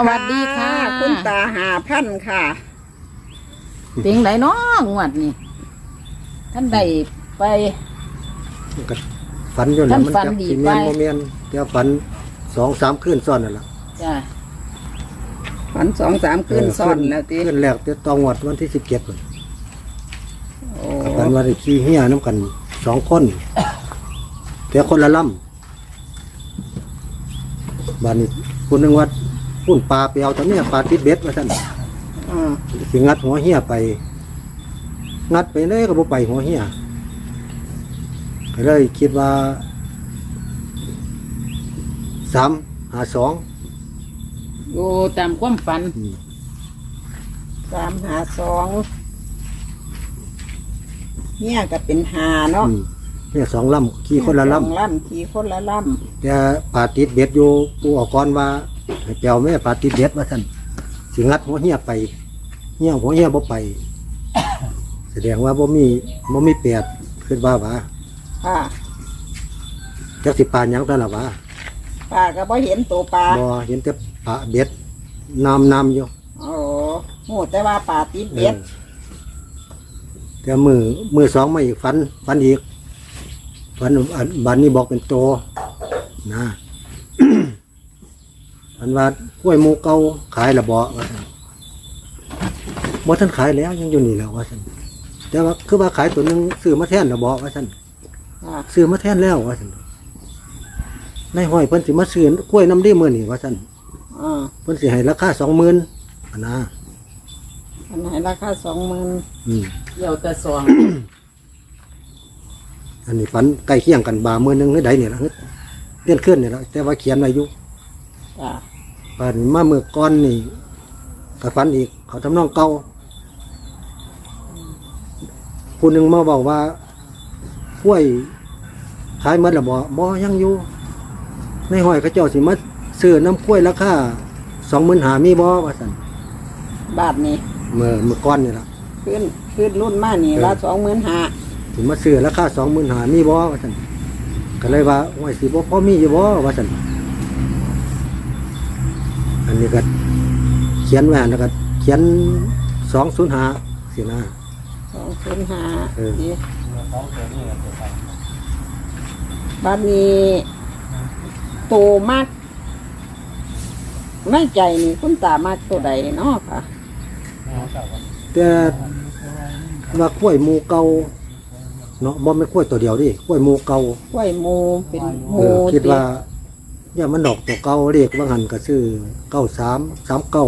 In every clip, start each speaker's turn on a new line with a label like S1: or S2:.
S1: สวัสดีค่ะ
S2: คุณตาหาพันค่ะ
S1: เพียงไหนน้องวดนี่ท่านใดไป
S3: ก็ฝันอยู่
S1: ท่า
S3: นะ
S1: น
S3: มัน
S1: ฝัน
S3: จะ
S1: ดี
S3: สิเมียน
S1: ไป
S3: โมเมียนเดี๋ยวฝันสองสามคืนซ้อนนั่นแหละ
S1: จ้ะ
S2: ฝันสองสามคืนซ้อนแล้วติ
S3: คืนแรกเดี๋ยวตองวัดวันที่สิบเจ็ด
S2: โอ้
S3: ฝันว่าได้ขี่เฮียน้ำกันสองคนแต่คนละลำบ้านนี้คุณนึงว่า พุ่นปลาไปเอาตอนนี้ปลาติดเบ็ดมาท่าน
S2: อ่า
S3: สิงัดหัวเฮียไป งัดไปเลยก็บ่ไปหัวเฮียก็เลยคิดว่าสามหาสอง
S1: อยู่ตามความฝัน
S3: อืม
S2: สามหาสองเนี่ยก็เป็นหาเนาะ
S3: อืมเนี่ยสองลำขี่คนละ
S2: ส
S3: ล
S2: องล่ำขี่คนละล่ำ
S3: แต่ปลาติดเบ็ดอยู่ปูออกก่อนว่าให้ เปียวแม่ปลาติดเบ็ดว่าท่านสิงัดหัวเฮียไปเฮียหัวเฮียบ่ไป แสดงว่าบ่มีบ่มีแปดขึ้นว่าว่าำ
S2: ค่ะ
S3: จักสิปลาหยังแต่ละว่า
S2: ป้าก็บ่เห็นตัวปลา
S3: บ่เห็นแต่ปลาเบ็ดน้ำน้ำอยู่
S2: โอ้โหแต่ว่าปลาติดเบ็ด
S3: เออแต่มือมือสองมาอีกฟันฟันอีกฟันอันบันนี้บอกเป็นโตนะอั นว่ากล้วยหมูเก่าขายละบ่ว่าซั่นบ่ท่านขายแล้วยังอยู่นี่แล้วว่าซั่นแต่ว่าคือว่าขายตัวหนึงซื้อมาแทนละบ่ว่าซั่น
S2: ค่ะ
S3: ซื้อมาแทนแล้วว่าซั่นในห้อยเพิ่นสิมาซื้อกล้วยน้ำดีมื้อนี้ว่าซั่น
S2: อ่า
S3: เพิ่นสิให้ราคา20,000อันนะ
S2: อันไหนราคาสองหมื่น
S3: อืม
S1: เกี่ยวแต่สอง
S3: อันนี้ฝันใกล้เคียงกันบามือหนึงให้ใดเนี่ยละเลื่อนขึ้นเนี่ยละแต่ว่าเขียนอายุ
S2: จ้ะ
S3: ป่านมาเมื่อก้อนนี่ก็ฝันอีก เขาทำนองเก่าผู้หนึ่งมาบอกว่ากล้วยขายหมัดละบ่บ่ยังอยู่ ในห้อยเขาเจ้าสิมาซื้อน้ำกล้วยราคาสองหมื่นหามีบ่ว่าสัน
S2: บาทนี้
S3: เมื่อเมื่อก้อนนี่ละ
S2: ขึ้นขึ้นรุ่นมานี่
S3: เออ
S2: ละสองหมื่นห้า
S3: สิมาซื้อราคาสองหมื่นหามีบ่ว่าสันก็เลยว่าห้อยสิบ่พอมีอยู่บ่ว่าสัน อันนี้ก็เขียนไว้แล้วก็เขียนสองศูนย์หาสินะ
S2: สองศูนย์ห้า
S3: เออ
S2: ดีบัดนี้ โตมากในใจนี่คุณตามากตัวใดเนาะค่ะ
S3: แต่ว่ากล้วยหมูเก่าเนาะบ่แม่นกล้วยตัวเดียวดิกล้วยหมูเก่าก
S2: ล้วยหมูเป็นห
S3: เอ
S2: มู
S3: อคิด
S2: ติ
S3: ว่า อย่ามันดอกตัวเก่าเรียกว่าหันก็ซื้อเก้าสามสามเก้า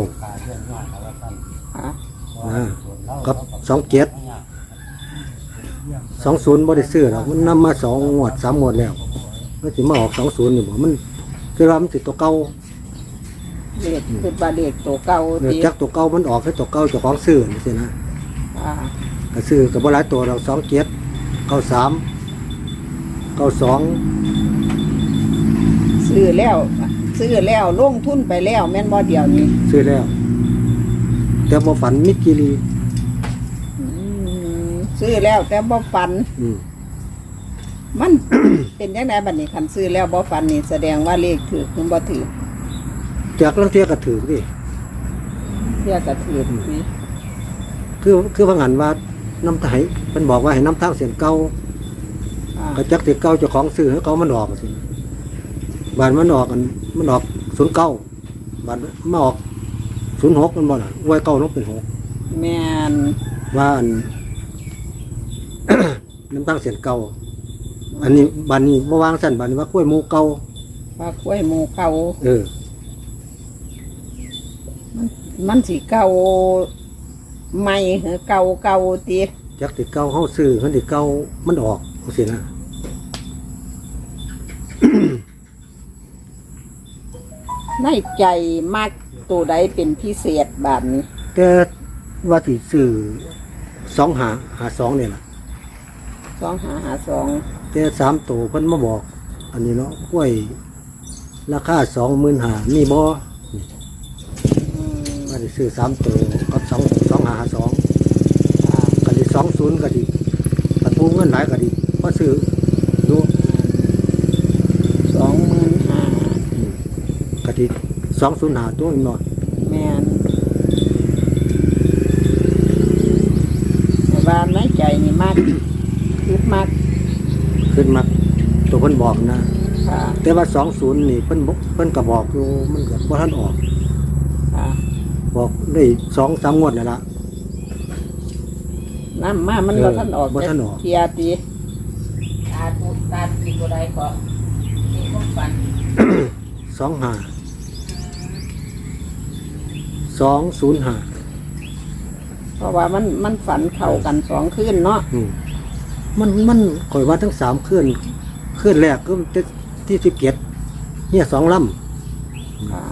S2: ค่ะ
S3: นะกับสองเจ็ดสองศูนย์บ่ได้ซื้อหรอกมันนำมาสองงวดสามงวดแล้วมันสิมาออกสองศูนย์นี่บ่มันคือว่ามันสิตัวเก่า
S2: เด็กคือปลาเด็กตัวเก่า
S3: เออ
S2: ติ
S3: จักตัวเก่ามันออกให้ตัวเก่าเจ้าของซื้อนี่สินะ
S2: ค่ะ
S3: ก็ซื้อกับบ่หลายตัวเราสองเจ็ดเก้าสามเก้าสอง
S2: ซื้อแล้วซื้อแล้วลงทุนไปแล้ว แม่นบ่เดียวนี้
S3: ซื้อแล้ว แต่บ่ฝันมิดกิรี
S2: อืมซื้อแล้วแต่บ่ฟัน
S3: อืม
S2: มัน เป็นยังไงบัดนี้คันซื้อแล้วบ่ฟันนี่แสดงว่าเลขถือคือบ่ถือ
S3: จากลังเทียก็ถือดิ
S2: เพื่อก็ถือสิ
S3: คือคือว่างันว่าน้ำไทยมันบอกว่าให้น้ำทางเสียนเก่า
S2: อ่า
S3: ก็จักสิเก่าเจ้าของซื้อให้เขามันออกสิ บานมันออกกันมันออกศูนย์เก้าบานมาออกศูนย์หกมันบ่ล่ะไว้เก้าต้องเป็นหก
S2: แม่น
S3: ว่าอัน น้ำทางเสียนเก่าอันนี้บานนี้บ่วางสั่นบานนี้ว่ากล้วยหมูเก่า
S2: ว่ากล้วยหมูเก่า
S3: เออ
S2: มันสิเก่าใหม่หรือเก่าเก่าติ
S3: จักติเก่าเฮาซื้อเฮาติเก่ามันออกจังซี่นะ
S2: ในใจมักตัวใดเป็นพิเศษแบบนี้
S3: แต่ว่าสิซื้อสองหาหาสองเนี่ยล่ะ
S2: สองหาหาสอง
S3: แต่สามตัวเพิ่นมาบอก อันนี้เนาะกล้วยราคาสองหมื่นหามีบ่
S2: อืม
S3: ว่าสิซื้อสามตัวกับสองสองหาหาสองก็ดิสองศูนย์ก็ดิประตูเงินหลายก็ดิพอซื้อ
S2: สองหมื่นห้า
S3: ก็ดิสองศูนย์หาตัวอีกหน่อย
S2: แม่นแต่ว่าในใจนี่มาก คิดมาก
S3: ขึ้นมาตัวเพิ่นบอกนะ
S2: ค่ะ
S3: แต่ว่า20นี่เพิ่นบอกเพิ่นก็บอกอยู่มันก็บ่ทันออก
S2: ค่ะ
S3: บอกได้2 3งวดแล้วล่ะ
S2: น้ำมามัน
S3: เออ
S2: บ่ทันออก
S3: บ่ทันออก
S2: เทียตี
S1: ตาทุตาตีตัวใดก็มีความฝัน
S3: สองห้า สองศูนย์ห้า
S2: เพราะว่ามันมันฝันเข้ากันสองคืนเนาะ
S3: อืมมันมันข่อยว่าทั้งสามเคลื่อนเคลื่อนแรกก็ที่ที่สิบเกียรเนี่ยสองล
S2: ค่ะ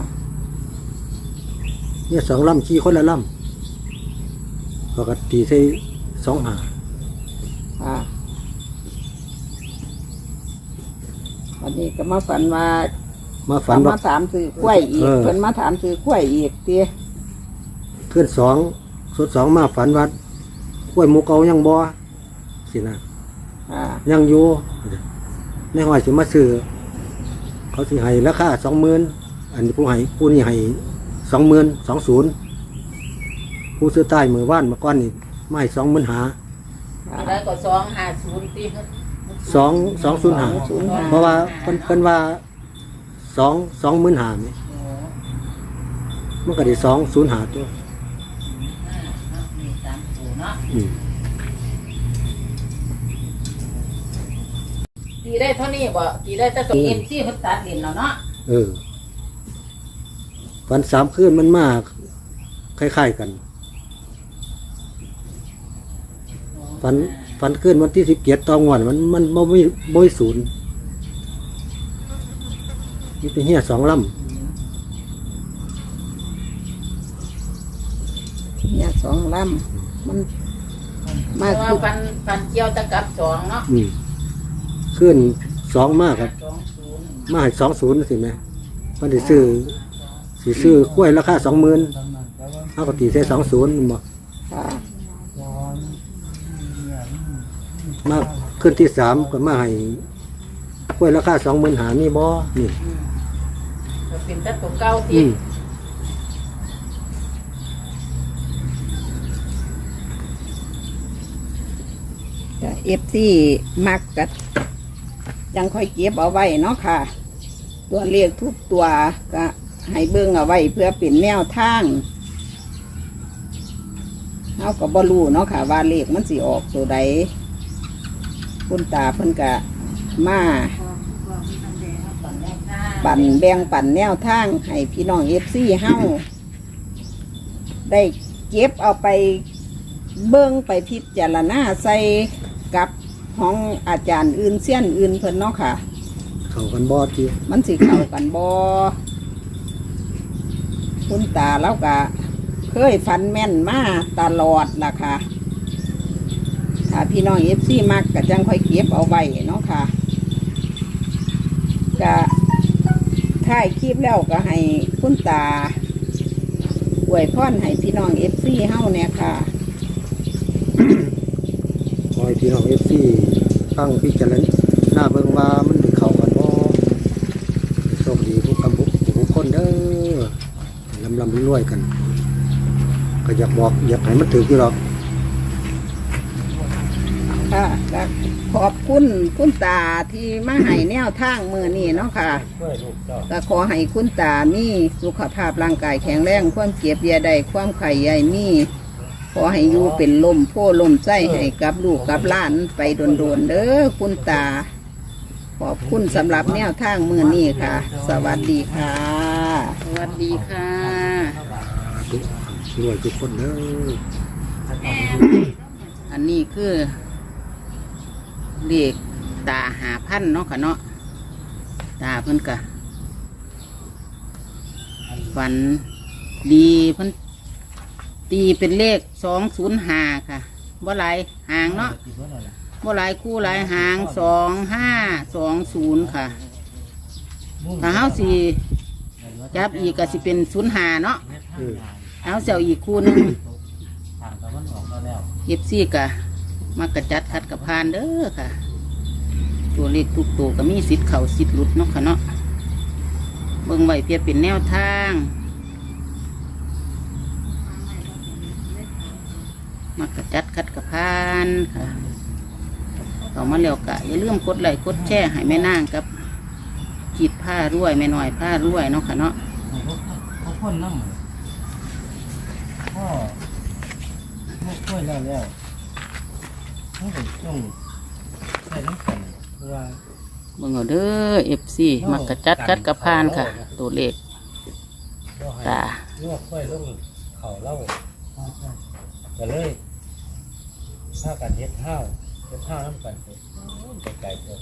S2: ำ
S3: เนี่ยสองลำขี่คนละลำปกติใช้สองหา
S2: ค่ะวันนี้ก็มาฝันว่า
S3: มาฝัน
S2: มา
S3: ว่า
S2: ถามซื้อกล้วยอีก
S3: เออ
S2: เพิ่นมาถามซื้อกล้วยอีกตี
S3: เคลื่ อนสองสุดสองมาฝันว่าข้วยหมูเกายังบ่สินะ
S2: ค่ะ
S3: ยังอยู่ในห้อยสิมาซื้อเขาสิให้ราคาสองหมื่นอันนี้ผู้ให้ผู้นี้ให้สองหมื่นสองศูนย์ผู้ซื้อใต้มือว่านมาก้อนนี่ไม่สองหมื่นหา
S1: ตัวใดก็สองห้าศูนย์ตี
S3: สองสองศูนย์หา
S2: ศูนย์ห้า
S3: เพราะว่าเพิ่นเพิ่นว่าสองสองหมื่นหาไหม
S1: โอ้
S3: มันก็ได้สองศูนย์หาตัว
S1: ห้าเนาะมีสาม ตัวเนาะ
S3: อืม
S1: ตีได้เท่านี้บ่ตีได้แต่ตัวเอ็มซี่เขาตัดเล่นแล้วเนาะ
S3: เออฟันสามคืนมันมากคล้ายๆกันฟันฟันขึ้นวันที่สิบเกียรตองวันมันมันบ่มีบ่มีศูนย์นี่เป็นเฮียสองล
S2: เนี่ยสองลำมัน
S1: เพ
S2: มา
S1: ราะว่า
S2: คือ
S1: ฟันฟันเกี่ยวตะกับสองเนาะำ
S3: อืมขึ้นสองมากครับ
S1: สองศูนย์
S3: มาให้สองศูนย์สิไหมมันได้ซื้อสิซื้อกล้วยราคาสองหมื่นเอาก็ตีใส่สองศูนย์บ่
S2: ค่ะ
S3: มาขึ้นที่สามก็มาให้กล้วยราคาสองหมื่นหามีบ่นี่
S1: อืมก็เป็นแต่ตัวเก่า
S3: อื
S1: ที่
S3: ม
S2: เอฟซีมักกัดยังค่อยเก็บเอาไว้เนาะค่ะ ตัวเลขทุกตัวก็ให้เบิ่งเอาไว้เพื่อเป็นแนวทางเอากับบรูเนาะค่ะ ว่าเลขมันสิออกตัวใดคุณตาเพิ่นกะมาปั่นแบงปั่นแนวทาง ให้พี่น้องเอฟซีเฮาได้เก็บเอาไปเบิ่งไปพิจารณาใส่ กับของอาจารย์อื่นเสี้ยนอื่นเพิ่นเนาะค่ะ
S3: เข้ากันบ่ที่
S2: มันสิเข้ากันบอคุณตาแล้วก็เคยฟันแม่นมาตลอดล่ะค่ะ ถ้าพี่น้องเอฟซีมักก็จังค่อยเก็บเอาไว้เนาะค่ะก็ถ่ายคลิปแล้วก็ให้คุณตาอวยพรให้พี่น้องเอฟซีเฮาเนี่ยค่ะ
S3: คอยพี่น้องเอฟซีฟังพิจารณาเบิ่งว่ามันเขากันบ่โชคดีทุกคำทุกทุกคนเด้อลำลำรวยกัน ก็อยากบอกอยากให้มันถืออยู่หรอก
S2: ค่ะก็ขอบคุณคุณตาที่มาให้แนวทางมือนี่เนาะค่ะก็ขอให้คุณตามีสุขภาพร่างกายแข็งแรง ความเก็บเยียใดความไข่ใหญ่มีข อให้อยู่เป็นลมโพ่ลมใจให้กับลูกกับหล้านไปโดนๆเด้อคุณตา ขอบคุณสำหรับแนวทางมือนี่ค่ะ สวัสดีค่ะ
S1: สวัสดีค่ะ
S3: ทุกรวยทุกคนเด้อ
S1: อันนี้คือเรียกตาหาพันเนาะค่ะเนาะตาเพิ่นกะฝันดีเพิ่น ตีเป็นเลขสองศูนย์หาค่ะบ่หลายหางเนาะบ่หลายคู่หลายหางสองห้าสองศูนย์ค่ะถ้าเฮาสิจับอีกก็สิเป็นศูนย์หาเนาะ
S3: เออ
S1: เอาเสียวอีกคู่หนึงเย็บซี่กะมากระจัดคัดกับพานเด้อค่ะ ตัวเลขทุกตัวก็มีสิทธิ์เข่าสิทธิ์หลุดเนาะค่ะเนาะเบิ่งไว้เพียงเป็นแนวทาง มักกระจัดคัดกระพานค่ะต่อมาแล้วกะอย่าลืมกดไลค์กดแชร์ให้แม่นางกับขีดผ้าร่วยแม่น้อยผ้าร่วยเนาะค่ะเนาะ
S4: เขาเขาพ่นน้ำพ่อเมื่อช่วยแล้วแล้วเขาเป็นช่วงใส่น้ำกันเพราะว่า
S1: เบิ่งเอาเด้อเอฟซีมักกระจัดคัดกระพานค่ะ ตัวเลข
S4: เราให้
S1: ตา
S4: ลวกค่อยลงเขาเล่าก็เลย ถ้ากันเฮ็ดข้าวเฮ็ดข้าวน้ำกันไปไกลๆเกิน